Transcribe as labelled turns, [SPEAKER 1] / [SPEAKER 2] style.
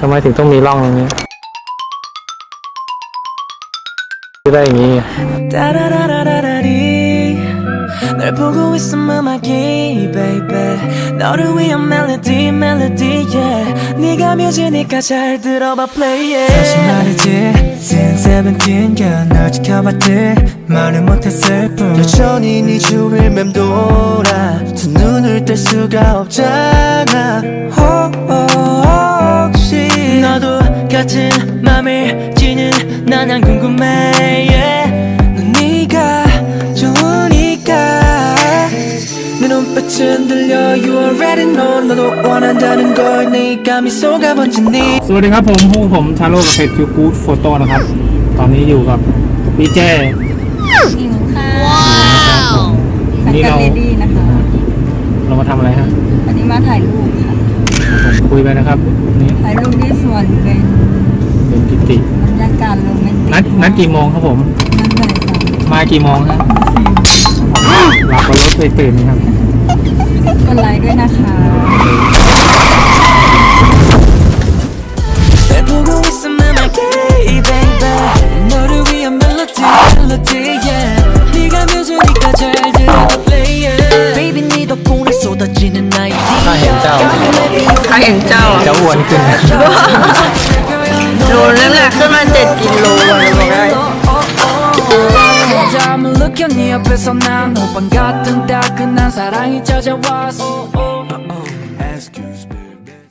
[SPEAKER 1] ทำไมถึงต้องมีร่องตรงนี้ได้อย่างนี้
[SPEAKER 2] 따라라라라라리 널 보고 있음 음악이 baby 너를 위한 멜로디 멜로디 yeah 네가 뮤지니까 잘 들어봐 play it 사실 말이지 since seventeen girl 널 지켜봤지 말을 못했을 뿐 여전히 네 주위를 맴돌아 두 눈을 뗄 수가 없잖아 같은 맘을 지는 난 안 궁금해 yeah. 넌 네가 좋으니까 내 눈빛은 들려 You already know 너도 원한다는 걸 네가 미소가 번진 네
[SPEAKER 1] สวัสดีครับผมพวกผมชาโร่กับเพจฟิวกูดโฟโต้นะครับ ตอนนี้อยู่กับดีเจ
[SPEAKER 3] หิวค่ะ
[SPEAKER 1] วันนี้
[SPEAKER 3] สังกั
[SPEAKER 1] เรา
[SPEAKER 3] ดดีๆนะค ย
[SPEAKER 1] ไปนะครับนี่
[SPEAKER 3] ไปลงที่สวนเป็น
[SPEAKER 1] เป็นกิติ
[SPEAKER 3] บรรยากาศลงเป็น
[SPEAKER 1] นัดนัดกี่โมงครับผม
[SPEAKER 3] มา
[SPEAKER 1] กี่โมงฮะหลับก็รถไปตื่นนะครับ
[SPEAKER 3] กดไลค์ด้วยนะคะ
[SPEAKER 1] ถ้าเห็นเจ้า
[SPEAKER 4] เห็นเจ้าอ่ะ
[SPEAKER 1] จะอ้วนขึ้น
[SPEAKER 4] โลนั่นแหละขึ้นมาเจ็ดกิโลเลยบอกได้
[SPEAKER 2] 잠을 느껴 네 옆에서 난 호빵 같은 따끈한 사랑이 찾아왔어